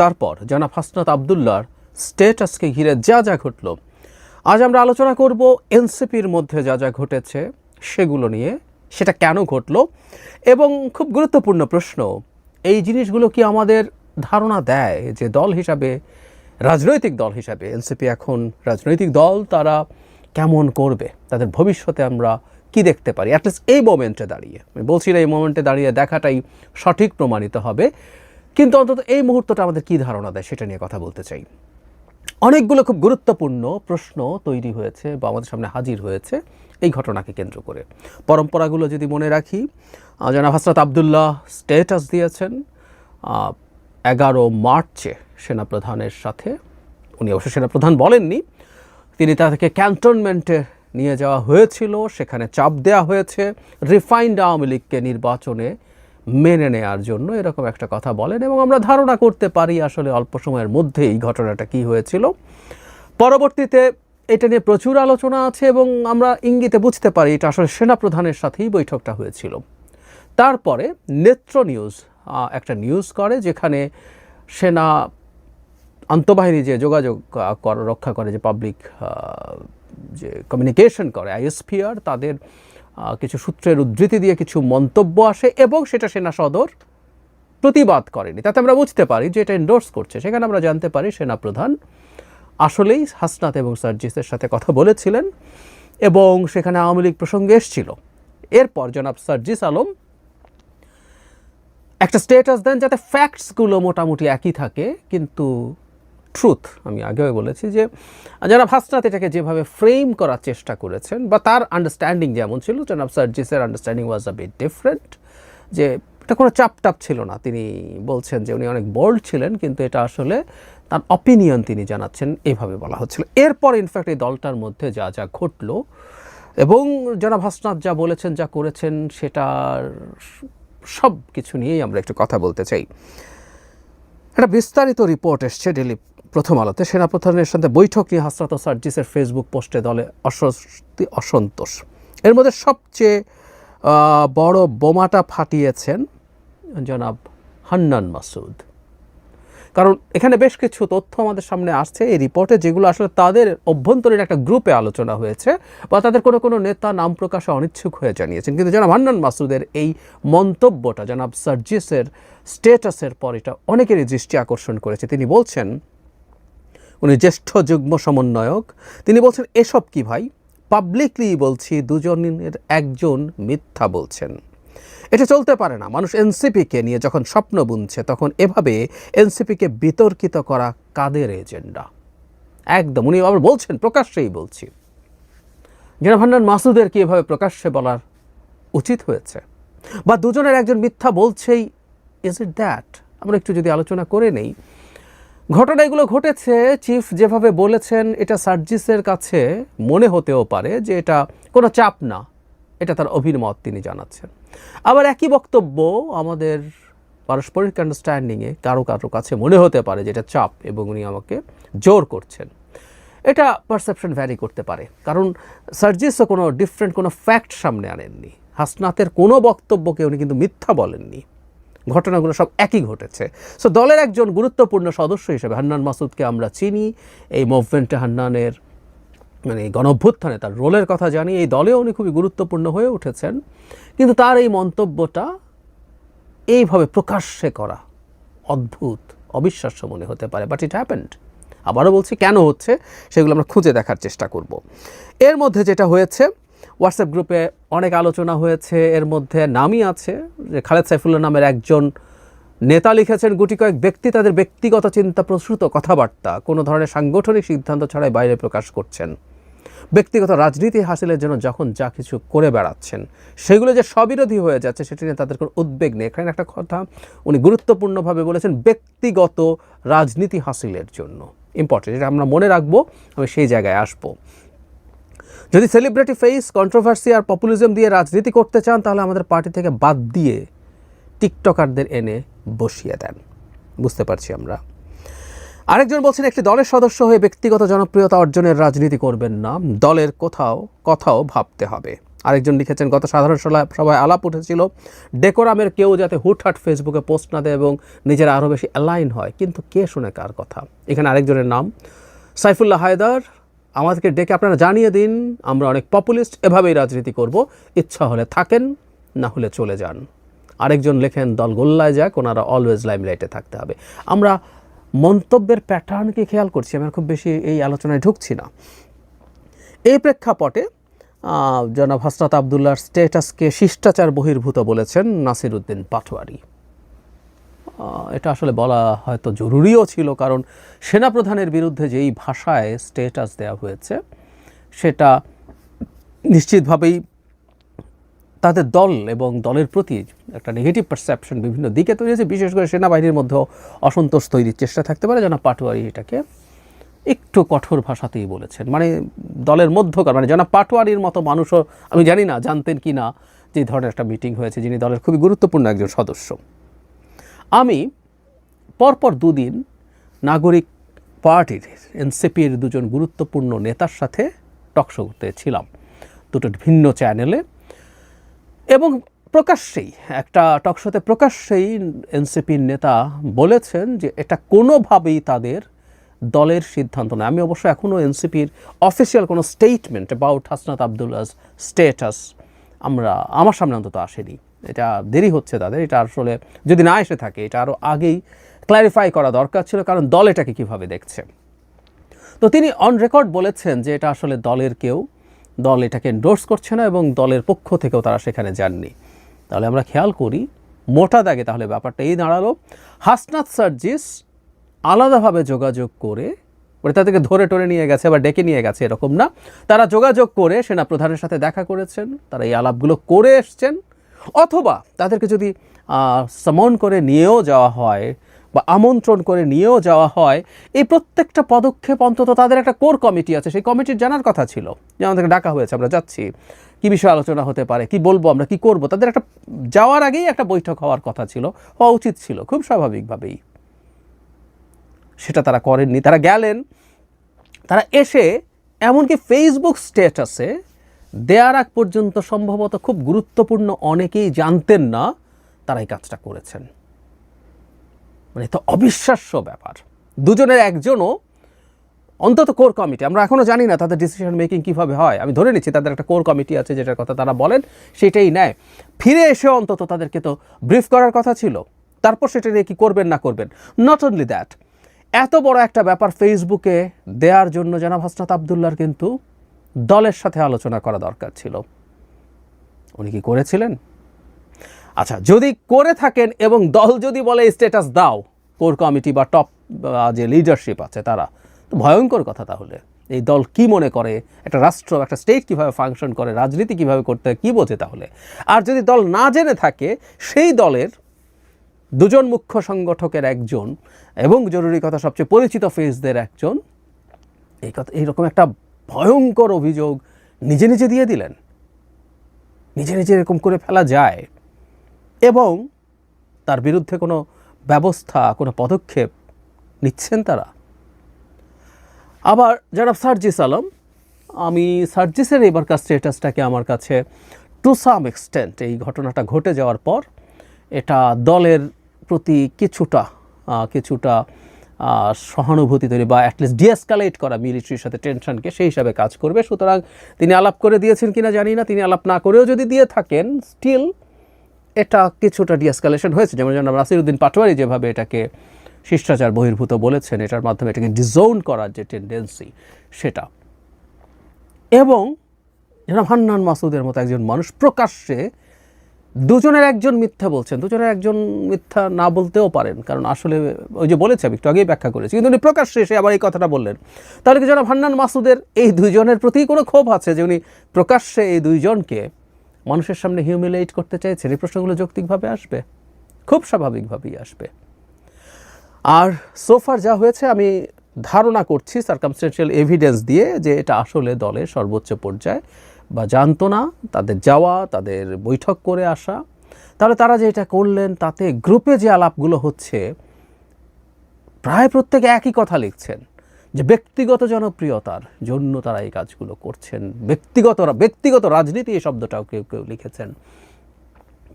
তারপর জনাব হাসনাত আবদুল্লার স্টেটাসকে ঘিরে যা যা ঘটল, আজ আমরা আলোচনা করব এনসিপির মধ্যে যা যা ঘটেছে সেগুলো নিয়ে, সেটা কেন ঘটলো এবং খুব গুরুত্বপূর্ণ প্রশ্ন, এই জিনিসগুলো কি আমাদের ধারণা দেয় যে দল হিসাবে, রাজনৈতিক দল হিসাবে এনসিপি এখন রাজনৈতিক দল, তারা কেমন করবে, তাদের ভবিষ্যতে আমরা কি দেখতে পারি? অ্যাটলিস্ট এই মোমেন্টে দাঁড়িয়ে, আমি বলছি না এই মোমেন্টে দাঁড়িয়ে দেখাটাই সঠিক প্রমাণিত হবে। কিন্তু অন্তত এই মুহূর্তটা আমাদের কি ধারণা দেয় সেটা নিয়ে কথা বলতে চাই। অনেকগুলো খুব গুরুত্বপূর্ণ প্রশ্ন তৈরি হয়েছে বা আমাদের সামনে হাজির হয়েছে এই ঘটনাকে কেন্দ্র করে। পরম্পরাগুলো যদি মনে রাখি জনাব হাসরাত আবদুল্লাহ স্টেটাস দিয়েছেন এগারো মার্চে সেনাপ্রধানের সাথে। উনি অবশ্য সেনাপ্রধান বলেননি। তিনি তাদেরকে ক্যান্টনমেন্টে নিয়ে যাওয়া হয়েছিল, সেখানে চাপ দেওয়া হয়েছে। রিফাইন্ড আওয়ামী লীগকে নির্বাচনে মেনে নেয়ার জন্য এরকম একটা কথা বলেন এবং আমরা ধারণা করতে পারি আসলে অল্প সময়ের মধ্যে এই ঘটনাটা কি হয়েছিল। পরবর্তীতে এটা নিয়ে প্রচুর আলোচনা আছে এবং আমরা ইঙ্গিতে বুঝতে পারি এটা আসলে সেনাপ্রধানের সাথেই বৈঠকটা হয়েছিল। তারপরে নেত্র নিউজ একটা নিউজ করে যেখানে সেনা আন্তঃবাহিনী যে যোগাযোগ রক্ষা করে যে পাবলিক যে কমিউনিকেশন করে আইএসপিআর, তাদের কিছু সূত্রের উদ্ধৃতি দিয়ে কিছু মন্তব্য আসে এবং সেটা সেনা সদর প্রতিবাদ করেনি। তাতে আমরা বুঝতে পারি যে এটা এন্ডোর্স করছে। সেখানে আমরা জানতে পারি সেনাপ্রধান আসলেই হাসনাত এবং সার্জিসের সাথে কথা বলেছিলেন এবং সেখানে আওয়ামী লীগ প্রসঙ্গে এসেছিল। এরপর জনাব সার্জিস আলম একটা স্টেটাস দেন যাতে ফ্যাক্টসগুলো মোটামুটি একই থাকে, কিন্তু ট্রুথ আমি আগেও বলেছি যে, যারা হাসনাত এটাকে যেভাবে ফ্রেম করার চেষ্টা করেছেন বা তার আন্ডারস্ট্যান্ডিং যেমন ছিল, জনাব সার্জিসের understanding was a bit different যে এটা কোনো চাপ টাপ ছিল না। তিনি বলছেন যে উনি অনেক বোল্ড ছিলেন, কিন্তু এটা আসলে তার অপিনিয়ন তিনি জানাচ্ছেন এইভাবে বলা হচ্ছিল। এরপর ইনফ্যাক্ট এই দলটার মধ্যে যা যা ঘটলো এবং জনাব হাসনাত যা বলেছেন, যা করেছেন, সেটার সব কিছু নিয়েই আমরা একটু কথা বলতে চাই। একটা বিস্তারিত রিপোর্ট এসছে ডেলি প্রথম আলোতে। সেনাপ্রধানের সাথে বৈঠক নিয়ে হাসরাত সার্জিসের ফেসবুক পোস্টে দলে অস্বস্তি, অসন্তোষ। এর মধ্যে সবচেয়ে বড় বোমাটা ফাটিয়েছেন জনাব হান্নান মাসুদ। কারণ এখানে বেশ কিছু তথ্য আমাদের সামনে আসছে এই রিপোর্টে, যেগুলো আসলে তাদের অভ্যন্তরীণ একটা গ্রুপে আলোচনা হয়েছে বা তাদের কোনো কোনো নেতা নাম প্রকাশে অনিচ্ছুক হয়ে জানিয়েছেন। কিন্তু জনাব হান্নান মাসুদের এই মন্তব্যটা, জনাব সার্জিসের স্টেটাসের পর এটা অনেকেরই দৃষ্টি আকর্ষণ করেছে। তিনি বলছেন, উনি জ্যেষ্ঠ যুগ্ম সমন্বয়ক, তিনি বলছেন, এসব কি ভাই? পাবলিকলি বলছি, দুজনের একজন মিথ্যা বলছেন। এটা চলতে পারে না। মানুষ এনসিপিকে নিয়ে যখন স্বপ্ন বুনছে, তখন এভাবে এনসিপিকে বিতর্কিত করা কাদের এজেন্ডা? একদম, উনি আবার বলছেন, প্রকাশ্যেই বলছি। জেনা ভান্ডার মাসুদের কি এভাবে প্রকাশ্যে বলার উচিত হয়েছে? বা দুজনের একজন মিথ্যা বলছেই ইজ ইট দ্যাট আমরা একটু যদি আলোচনা করে নেই। ঘটনা এগুলো ঘটেছে, চিফ যেভাবে বলেছেন, এটা সার্জিসের কাছে মনে হতেও পারে যে এটা কোনো চাপ না। এটা তার অভিমত তিনি জানাচ্ছেন। আবার একই বক্তব্য আমাদের পারস্পরিক আন্ডারস্ট্যান্ডিংয়ে কারও কারও কাছে মনে হতে পারে যে এটা চাপ এবং উনি আমাকে জোর করছেন। এটা পারসেপশন ভ্যারি করতে পারে। কারণ সার্জিসও কোনো ডিফারেন্ট কোনো ফ্যাক্ট সামনে আনেননি। হাসনাতের কোনো বক্তব্যকে উনি কিন্তু মিথ্যা বলেননি। ঘটনাগুলো সব একই ঘটেছে। সো দলের একজন গুরুত্বপূর্ণ সদস্য হিসেবে হান্নান মাসুদকে আমরা চিনি। এই মুভমেন্টে হান্নানের মানে গণভ্যুত্থানে তার রোলের কথা জানি, এই দলেও উনি খুবই গুরুত্বপূর্ণ হয়ে উঠেছেন। কিন্তু তার এই মন্তব্যটা এইভাবে প্রকাশ্যে করা অদ্ভুত, অবিশ্বাস্য মনে হতে পারে। বাট ইট হ্যাপেন্ড আবারও বলছি, কেন হচ্ছে সেগুলো আমরা খুঁজে দেখার চেষ্টা করব। এর মধ্যে যেটা হয়েছে হোয়াটসঅ্যাপ গ্রুপে অনেক আলোচনা হয়েছে, এর মধ্যে নামই আছে, যে খালেদ সাইফুল্লাহ নামের একজন নেতা লিখেছেন, গুটি কয়েক ব্যক্তি তাদের ব্যক্তিগত চিন্তা, প্রসূত কথাবার্তা, কোনো ধরনের সাংগঠনিক সিদ্ধান্ত ছাড়াই বাইরে প্রকাশ করছেন। ব্যক্তিগত রাজনীতি হাসিলের জন্য যখন যা কিছু করে বেড়াচ্ছেন, সেগুলো যে স্ববিরোধী হয়ে যাচ্ছে সেটি নিয়ে তাদের কোনো উদ্বেগ নেই। এখানে একটা কথা উনি গুরুত্বপূর্ণভাবে বলেছেন, ব্যক্তিগত রাজনীতি হাসিলের জন্য। ইম্পর্টেন্ট এটা আমরা মনে রাখব, আমি সেই জায়গায় আসব। যদি সেলিব্রিটি ফেস কন্ট্রোভার্সি আর পপুলিজম দিয়ে রাজনীতি করতে চান, তাহলে আমাদের পার্টি থেকে বাদ দিয়ে টিকটকারদের এনে বসিয়ে দেন। বুঝতে পারছি আমরা। আরেকজন বলছেন, একটি দলের সদস্য হয়ে ব্যক্তিগত জনপ্রিয়তা অর্জনের রাজনীতি করবেন না। দলের কোথাও, কথাও ভাবতে হবে। আরেকজন লিখেছেন, গত সাধারণ সভায় আলাপ উঠেছিল, ডেকোরামের কেউ যাতে হুটহাট ফেসবুকে পোস্ট না দেয় এবং নিজেরা আরও বেশি অ্যালাইন হয়, কিন্তু কে শুনে কার কথা? এখানে আরেকজনের নাম, সাইফুল্লাহ হায়দার, আমাদেরকে ডেকে আপনারা জানিয়ে দিন, আমরা অনেক পপুলিস্ট, এভাবেই রাজনীতি করব, ইচ্ছা হলে থাকেন, না হলে চলে যান। আরেকজন লেখেন, দল গোল্লায় যাক, ওনারা অলওয়েজ লাইমলাইটে থাকতে হবে। আমরা মন্তব্যের প্যাটার্নকে খেয়াল করছি আমরা খুব বেশি এই আলোচনায় ঢুকছি না। এই প্রেক্ষাপটে জনাব হসরত আবদুল্লাহর স্টেটাসকে শিষ্টাচার বহির্ভূত বলেছেন নাসির উদ্দিন পাটোয়ারি এটা আসলে বলা হয়তো জরুরিও ছিল, কারণ সেনাপ্রধানের বিরুদ্ধে যেই ভাষায় স্টেটাস দেওয়া হয়েছে, সেটা নিশ্চিতভাবেই তাদের দল এবং দলের প্রতি একটা নেগেটিভ পারসেপশন বিভিন্ন দিকে তৈরি হয়েছে। বিশেষ করে সেনাবাহিনীর মধ্যেও অসন্তোষ তৈরির চেষ্টা থাকতে পারে। যেন পাটোয়ারি এটাকে একটু কঠোর ভাষাতেই বলেছেন। মানে দলের মধ্যকার মানে জনাব পাটোয়ারির মতো মানুষও আমি জানি না, জানতেন কি না যে ধরনের একটা মিটিং হয়েছে, যিনি দলের খুবই গুরুত্বপূর্ণ একজন সদস্য। আমি পরপর দুদিন নাগরিক পার্টির, এনসিপির দুজন গুরুত্বপূর্ণ নেতার সাথে টকশো করতে ছিলাম। দুটো ভিন্ন চ্যানেলে এবং প্রকাশ্যেই, একটা টকশোতে প্রকাশ্যেই এনসিপির নেতা বলেছেন যে এটা কোনোভাবেই তাদের দলের সিদ্ধান্ত নয়। আমি অবশ্য এখনও এনসিপির অফিসিয়াল কোনো স্টেটমেন্ট অ্যাবাউট হাসনাত আবদুল্লাস স্টেটাস আমরা, আমার সামনে অন্তত আসেনি। এটা দেরি হচ্ছে তাদের, এটা আসলে যদি না এসে থাকে, এটা আরও আগেই ক্ল্যারিফাই করা দরকার ছিল, কারণ দল এটাকে কীভাবে দেখছে। তো তিনি অন রেকর্ড বলেছেন যে এটা আসলে দলের কেউ দল এটাকে এন্ডোর্স করছে না এবং দলের পক্ষ থেকেও তারা সেখানে যাননি। তাহলে আমরা খেয়াল করি, মোটা দাগে তাহলে ব্যাপারটা এই দাঁড়াল। হাসনাত সার্জিস আলাদাভাবে যোগাযোগ করে মানে তাদেরকে ধরে টরে নিয়ে গেছে বা ডেকে নিয়ে গেছে এরকম না, তারা যোগাযোগ করে সেনা প্রধানের সাথে দেখা করেছেন, তারা এই আলাপগুলো করে এসছেন। অথবা তাদেরকে যদি সমন করে নিয়েও যাওয়া হয় বা আমন্ত্রণ করে নিয়েও যাওয়া হয়, এই প্রত্যেকটা পদক্ষেপ অন্তত তাদের একটা কোর কমিটি আছে। সেই কমিটির জানার কথা ছিল যে আমাদেরকে ডাকা হয়েছে, আমরা যাচ্ছি। কী বিষয়ে আলোচনা হতে পারে, কি বলব আমরা, কি করব? তাদের একটা যাওয়ার আগেই একটা বৈঠক হওয়ার কথা ছিল, হওয়া উচিত ছিল, খুব স্বাভাবিকভাবেই। সেটা তারা করেননি, তারা গেলেন, তারা এসে এমনকি ফেসবুক স্ট্যাটাসে দেয়ার আগ পর্যন্ত সম্ভবত খুব গুরুত্বপূর্ণ অনেকেই জানতেন না তারা এই কাজটা করেছেন। মানে তো অবিশ্বাস্য ব্যাপার। দুজনের একজনও অন্তত কোর কমিটি আমরা এখনও জানি না তাদের ডিসিশন মেকিং কীভাবে হয়। আমি ধরে নিচ্ছি তাদের একটা কোর কমিটি আছে যেটার কথা তারা বলেন, সেটাই নেয়। ফিরে এসে অন্তত তাদেরকে তো ব্রিফ করার কথা ছিল। তারপর সেটা নিয়ে কী করবেন না করবেন? নট অনলি দ্যাট এত বড় একটা ব্যাপার ফেসবুকে দেওয়ার জন্য জানাব হাসনাত আবদুল্লার কিন্তু দলের সাথে আলোচনা করা দরকার ছিল। উনি কি করেছিলেন? আচ্ছা যদি করে থাকেন এবং দল যদি বলে স্ট্যাটাস দাও কোর কমিটি বা টপ যে লিডারশিপ আছে তারা তো ভয়ঙ্কর কথা তাহলে। এই দল কি মনে করে একটা রাষ্ট্র একটা স্টেট কীভাবে ফাংশন করে রাজনীতি কীভাবে করতে হয়, কি বোঝে তাহলে? আর যদি দল না জেনে থাকে সেই দলের দুজন মুখ্য সংগঠকের একজন এবং জরুরি কথা সবচেয়ে পরিচিত ফেসদের একজন এই কথা এইরকম একটা ভয়ঙ্কর অভিযোগ নিজে নিজে দিয়ে দিলেন। নিজে নিজে এরকম করে ফেলা যায়। এবং তার বিরুদ্ধে কোনো ব্যবস্থা, কোনো পদক্ষেপ নিচ্ছেন তারা। আবার যারা সার্জিস আলম, আমি সার্জিসের এবারকার স্টেটাসটাকে আমার কাছে টু সাম এক্সটেন্ট এই ঘটনাটা ঘটে যাওয়ার পর, এটা দলের প্রতি কিছুটা কিছুটা সহানুভূতি তৈরি বা অ্যাটলিস্ট ডিএসকালেট করা মিলিটারির সাথে টেনশনকে সেই হিসাবে কাজ করবে। সুতরাং তিনি আলাপ করে দিয়েছেন কিনা জানি না, তিনি আলাপ না করেও যদি দিয়ে থাকেন স্টিল এটা কিছুটা ডিএসকালেশন হয়েছে, যেমন জনাব নাসিরুদ্দিন পাটোয়ারি যেভাবে এটাকে শিষ্টাচার বহির্ভূত বলেছেন, এটার মাধ্যমে এটাকে ডিজোন করার যে টেন্ডেন্সি সেটা। এবং জনাব হান্নান মাসুদের মতো একজন মানুষ, প্রকাশ্যে দুজনের একজন মিথ্যা বলছেন, দুজনের একজন মিথ্যা না বলতেও পারেন, কারণ আসলে ওই যে বলেছে আমি, একটু আগেই ব্যাখ্যা করেছি, কিন্তু উনি প্রকাশ্যে এসে আবার এই কথাটা বললেন। তাহলে কি জনাব হান্নান মাসুদের, এই দুইজনের প্রতি কোনো ক্ষোভ আছে যে উনি প্রকাশ্যে এই দুইজনকে মানুষের সামনে হিউমিলেট করতে চাইছেন এই প্রশ্নগুলো যৌক্তিকভাবে আসবে। খুব স্বাভাবিকভাবেই আসবে। আর সোফার যা হয়েছে, আমি ধারণা করছি সার্কামস্টেন্সিয়াল এভিডেন্স দিয়ে যে এটা আসলে দলের সর্বোচ্চ পর্যায়ে বা জানতো না, তাদের যাওয়া, তাদের বৈঠক করে আসা। তাহলে তারা যে এটা করলেন, তাতে গ্রুপে যে আলাপগুলো হচ্ছে, প্রায় প্রত্যেকে একই কথা লিখছেন। যে ব্যক্তিগত জনপ্রিয়তার জন্য তারা এই কাজগুলো করছেন। ব্যক্তিগত ব্যক্তিগত রাজনীতি এই শব্দটাও কেউ কেউ লিখেছেন।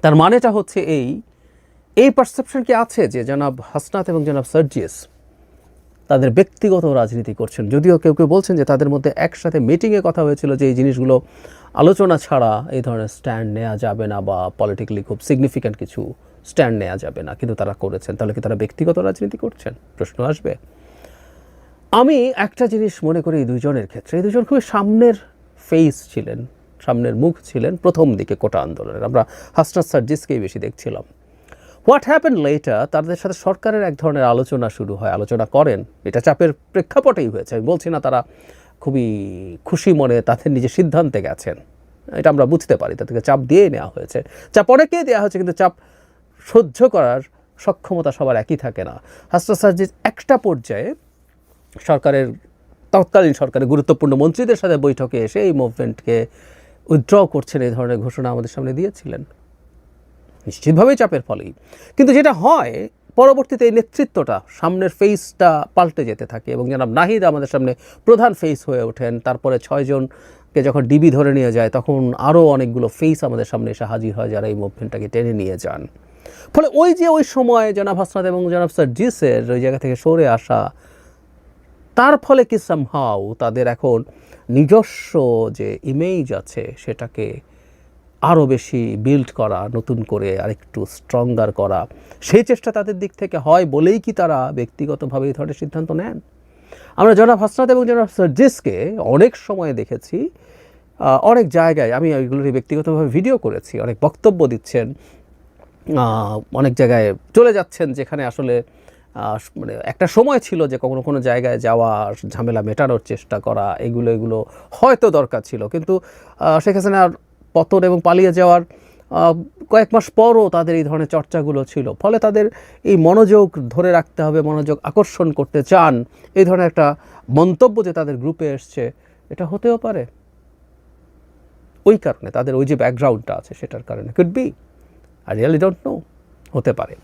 তার মানেটা হচ্ছে এই এই পারসেপশন কি আছে যে জনাব হাসনাত এবং জনাব সার্জিয়াস তাদের ব্যক্তিগত রাজনীতি করছেন? যদিও কেউ কেউ বলছেন যে তাদের মধ্যে একসাথে মিটিংয়ে কথা হয়েছিল যে এই জিনিসগুলো আলোচনা ছাড়া এই ধরনের স্ট্যান্ড নেওয়া যাবে না বা পলিটিক্যালি খুব সিগনিফিক্যান্ট কিছু স্ট্যান্ড নেওয়া যাবে না। কিন্তু তারা করেছেন। তাহলে কি তারা ব্যক্তিগত রাজনীতি করছেন? প্রশ্ন আসবে। আমি একটা জিনিস মনে করি এই দুজনের ক্ষেত্রে। এই দুজন খুবই সামনের ফেস ছিলেন, সামনের মুখ ছিলেন প্রথম দিকে কোটা আন্দোলনের। আমরা হাসনাত সার্জিসকেই বেশি দেখছিলাম। হোয়াট হ্যাপেন লেটার তাদের সাথে সরকারের এক ধরনের আলোচনা শুরু হয়, আলোচনা করেন। এটা চাপের প্রেক্ষাপটেই হয়েছে। আমি বলছি না তারা খুবই খুশি মনে তাদের নিজের সিদ্ধান্তে গেছেন। এটা আমরা বুঝতে পারি, তাদেরকে চাপ দিয়ে নেওয়া হয়েছে। চাপ অনেকেই দেওয়া হয়েছে, কিন্তু চাপ সহ্য করার সক্ষমতা সবার একই থাকে না। হাসনাত সার্জিস একটা পর্যায়ে সরকারের, তৎকালীন সরকারের গুরুত্বপূর্ণ মন্ত্রীদের সাথে বৈঠকে এসে এই মুভমেন্টকে উইথড্র করছেন এই ধরনের ঘোষণা আমাদের সামনে দিয়েছিলেন। নিশ্চিতভাবেই চাপের ফলেই। কিন্তু যেটা হয়, পরবর্তীতে এই নেতৃত্বটা সামনের ফেসটা পাল্টে যেতে থাকে এবং জনাব নাহিদ আমাদের সামনে প্রধান ফেস হয়ে ওঠেন। তারপরে ছয়জনকে যখন ডিবি ধরে নিয়ে যায়, তখন আরও অনেকগুলো ফেস আমাদের সামনে এসে হাজির হয় যারা এই মুভমেন্টটাকে টেনে নিয়ে যান। ফলে ওই যে ওই সময় জনাব হাসনাত এবং জনাব সার্জিসের ওই জায়গা থেকে সরে আসা তার ফলে কি সামহাও তাদের এখন নিজস্ব যে ইমেজ আছে সেটাকে আরও বেশি বিল্ড করা, নতুন করে আরেকটু স্ট্রঙ্গার করা, সেই চেষ্টা তাদের দিক থেকে হয় বলেই কি তারা ব্যক্তিগতভাবে এই ধরনের সিদ্ধান্ত নেন? আমরা জনাব হাসনাত এবং জনাব সার্জিসকে অনেক সময় দেখেছি অনেক জায়গায়, আমি এগুলোর ব্যক্তিগতভাবে ভিডিও করেছি, অনেক বক্তব্য দিচ্ছেন অনেক জায়গায় চলে যাচ্ছেন যেখানে আসলে মানে একটা সময় ছিল যে কোনো কোনো জায়গায় যাওয়া, ঝামেলা মেটানোর চেষ্টা করা, এগুলো এগুলো হয়তো দরকার ছিল। কিন্তু শেখ হাসিনার পতন এবং পালিয়ে যাওয়ার কয়েক মাস পরও তাদের এই ধরনের চর্চাগুলো ছিল। ফলে তাদের এই মনোযোগ ধরে রাখতে হবে, মনোযোগ আকর্ষণ করতে চান, এই ধরনের একটা মন্তব্য যে তাদের গ্রুপে এসছে, এটা হতেও পারে। ওই কারণে তাদের ওই যে ব্যাকগ্রাউন্ডটা আছে, সেটার কারণে। Could be I really don't know হতে পারে।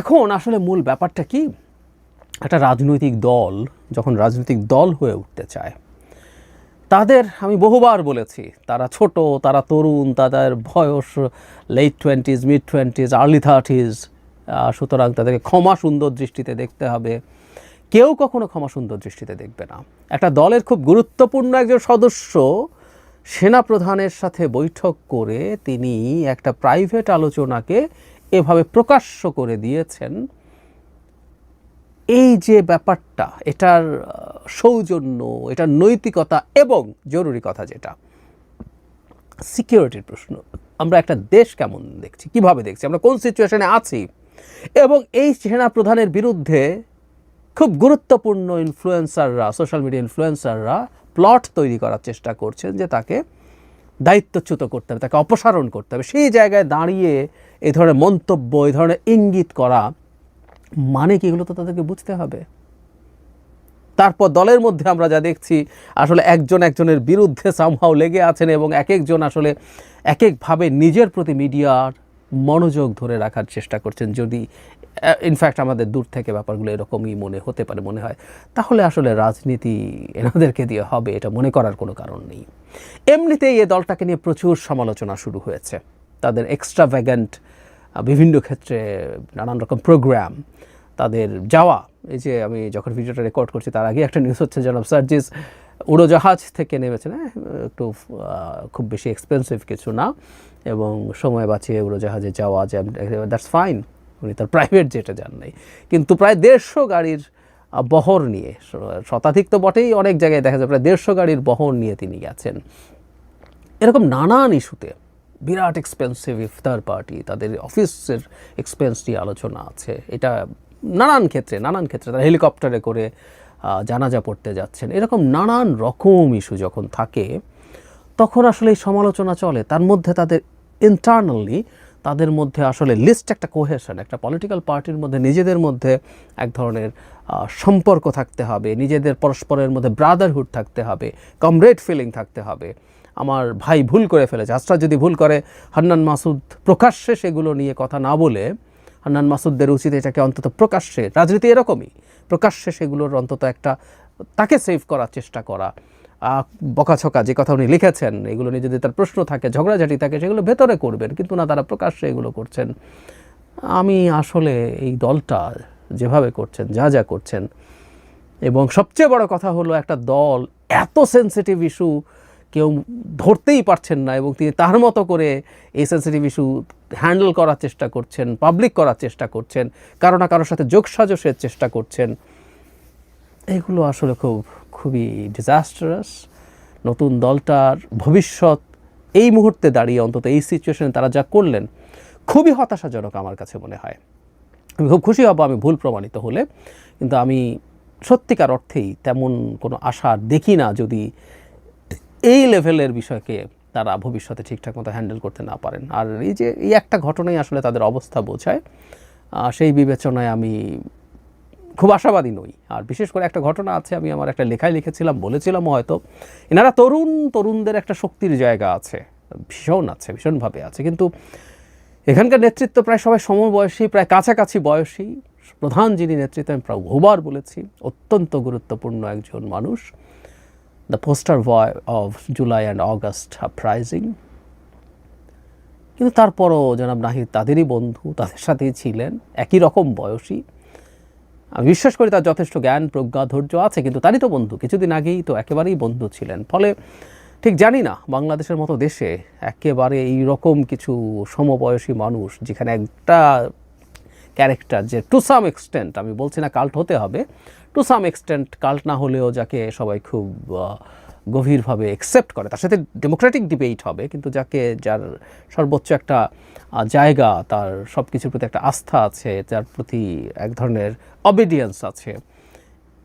এখন আসলে মূল ব্যাপারটা কি? একটা রাজনৈতিক দল যখন রাজনৈতিক দল হয়ে উঠতে চায়, তাদের আমি বহুবার বলেছি, তারা ছোট, তারা তরুণ, তাদের বয়স late twenties mid twenties early thirties সুতরাং তাদেরকে ক্ষমা সুন্দর দৃষ্টিতে দেখতে হবে। কেউ কখনো ক্ষমা সুন্দর দৃষ্টিতে দেখবে না। একটা দলের খুব গুরুত্বপূর্ণ একজন সদস্য সেনাপ্রধানের সাথে বৈঠক করে তিনি একটা প্রাইভেট আলোচনাকে এভাবে প্রকাশ্য করে দিয়েছেন, এই যে ব্যাপারটা, এটার সৌজন্য, এটার নৈতিকতা এবং জরুরি কথা যেটা, সিকিউরিটির প্রশ্ন, আমরা একটা দেশ কেমন দেখছি, কীভাবে দেখছি, আমরা কোন সিচুয়েশনে আছি? এবং এই সেনা প্রধানের বিরুদ্ধে খুব গুরুত্বপূর্ণ ইনফ্লুয়েন্সাররা, সোশ্যাল মিডিয়া ইনফ্লুয়েন্সাররা প্লট তৈরি করার চেষ্টা করছেন যে তাকে দায়িত্বচ্যুত করতে হবে, তাকে অপসারণ করতে হবে। সেই জায়গায় দাঁড়িয়ে এই ধরনের মন্তব্য, এই ধরনের ইঙ্গিত করা মানে কি এগুলো তো তাদেরকে বুঝতে হবে? তারপর দলের মধ্যে আমরা যা দেখছি, আসলে একজন একজনের বিরুদ্ধে সামহাও লেগে আছেন এবং এক একজন আসলে এক একভাবে নিজের প্রতি মিডিয়ার মনোযোগ ধরে রাখার চেষ্টা করছেন। যদি ইনফ্যাক্ট আমাদের দূর থেকে ব্যাপারগুলো এরকমই মনে হতে পারে, মনে হয়, তাহলে আসলে রাজনীতি এনাদেরকে দিয়ে হবে, এটা মনে করার কোনো কারণ নেই। এমনিতেই এ দলটাকে নিয়ে প্রচুর সমালোচনা শুরু হয়েছে। তাদের এক্সট্রা ভ্যাগান্ট বিভিন্ন ক্ষেত্রে নানান রকম প্রোগ্রাম তাদের যাওয়া। এই যে আমি যখন ভিডিওটা রেকর্ড করছি, তার আগে একটা নিউজ হচ্ছে, জনাব সার্জিস উড়োজাহাজ থেকে নেমেছে না একটু খুব বেশি এক্সপেন্সিভ কিছু না এবং সময় বাঁচিয়ে উড়োজাহাজে যাওয়া যে দ্যাটস ফাইন উনি তার প্রাইভেট জেটে যান নাই। কিন্তু প্রায় দেড়শো গাড়ির বহর নিয়ে শতাধিক তো বটেই, অনেক জায়গায় দেখা যায়, প্রায় দেড়শো গাড়ির বহর নিয়ে তিনি গেছেন। এরকম নানান ইস্যুতে বিরাট এক্সপেন্সিভ ইফতার পার্টি তাদের অফিসের এক্সপেন্স নিয়ে আলোচনা আছে। এটা নানান ক্ষেত্রে নানান ক্ষেত্রে তারা হেলিকপ্টারে করে জানাজা পড়তে যাচ্ছেন। এরকম নানান রকম ইস্যু যখন থাকে, তখন আসলে এই সমালোচনা চলে। তার মধ্যে তাদের ইন্টারনালি তাদের মধ্যে আসলে লিস্ট একটা কোহেশন একটা পলিটিক্যাল পার্টির মধ্যে নিজেদের মধ্যে এক ধরনের সম্পর্ক থাকতে হবে, নিজেদের পরস্পরের মধ্যে ব্রাদারহুড থাকতে হবে কমরেড ফিলিং থাকতে হবে। আমার ভাই ভুল করে ফেলেছে। আজরা যদি ভুল করে, হান্নান মাসুদ প্রকাশ্যে সেগুলো নিয়ে কথা না বলে, হান্নান মাসুদদের উচিত এটাকে অন্তত প্রকাশ্যে, রাজনীতি এরকমই, প্রকাশ্যে সেগুলোর অন্তত একটা তাকে সেভ করার চেষ্টা করা। বকাছকা যে কথা উনি লিখেছেন, এগুলো নিয়ে যদি তার প্রশ্ন থাকে, ঝগড়াঝাটি থাকে, সেগুলো ভেতরে করবেন, কিন্তু না তারা প্রকাশ্যে এগুলো করছেন। আমি আসলে এই দলটা যেভাবে করছেন, যা যা করছেন, এবং সবচেয়ে বড় কথা হলো একটা দল এত সেনসিটিভ ইস্যু কেউ ধরতেই পারছেন না এবং তিনি তার মতো করে এই সেনসিটিভ ইস্যু হ্যান্ডেল করার চেষ্টা করছেন পাবলিক করার চেষ্টা করছেন, কারও না কারোর সাথে যোগসাজসের চেষ্টা করছেন। এগুলো আসলে খুব, খুবই ডিজাস্টারাস নতুন দলটার ভবিষ্যৎ এই মুহূর্তে দাঁড়িয়ে অন্তত এই সিচুয়েশনে তারা যা করলেন, খুবই হতাশাজনক আমার কাছে মনে হয়। আমি খুব খুশি হব, আমি ভুল প্রমাণিত হলে, কিন্তু আমি সত্যিকার অর্থেই তেমন কোনো আশা দেখি না যদি এই লেভেলের বিষয়কে তারা ভবিষ্যতে ঠিকঠাক মতো হ্যান্ডেল করতে না পারেন। আর এই যে, এই একটা ঘটনাই আসলে তাদের অবস্থা বোঝায় সেই বিবেচনায় আমি খুব আশাবাদী নই। আর বিশেষ করে একটা ঘটনা আছে, আমি আমার একটা লেখায় লিখেছিলাম বলেছিলাম হয়তো। এনারা তরুণ তরুণদের একটা শক্তির জায়গা আছে, ভীষণ আছে, ভীষণভাবে আছে। কিন্তু এখানকার নেতৃত্ব প্রায় সবাই সমবয়সী, প্রায় কাছাকাছি বয়সী। প্রধান যিনি নেতৃত্ব, আমি প্রায় বহুবার বলেছি, অত্যন্ত গুরুত্বপূর্ণ একজন মানুষ। The poster boy of July and August praising কিন্তু তারপরও জনাব নাহিদ তাদেরই বন্ধু, তাদের সাথেই ছিলেন, একই রকম বয়সী। আমি বিশ্বাস করি তার যথেষ্ট জ্ঞান, প্রজ্ঞা, ধৈর্য আছে, কিন্তু তারই তো বন্ধু। কিছুদিন আগেই তো একেবারেই বন্ধু ছিলেন। ফলে ঠিক জানি না, বাংলাদেশের মতো দেশে একেবারে এই রকম কিছু সমবয়সী মানুষ, যেখানে একটা ক্যারেক্টার যে টু সাম এক্সটেন্ট আমি বলছি না কাল্ট হতে হবে টু সাম এক্সটেন্ট কাল্ট না হলেও যাকে সবাই খুব গভীরভাবে একসেপ্ট করে। তার সাথে ডেমোক্রেটিক ডিবেট হবে, কিন্তু যাকে, যার সর্বোচ্চ একটা জায়গা, তার সব কিছুর প্রতি একটা আস্থা আছে, যার প্রতি এক ধরনের অবিডিয়েন্স আছে,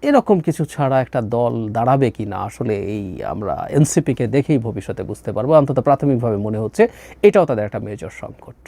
এরকম কিছু ছাড়া একটা দল দাঁড়াবে কি না, আসলে এই আমরা এনসিপিকে দেখেই ভবিষ্যতে বুঝতে পারব। অন্তত প্রাথমিকভাবে মনে হচ্ছে এটাও তাদের একটা মেজর সংকট।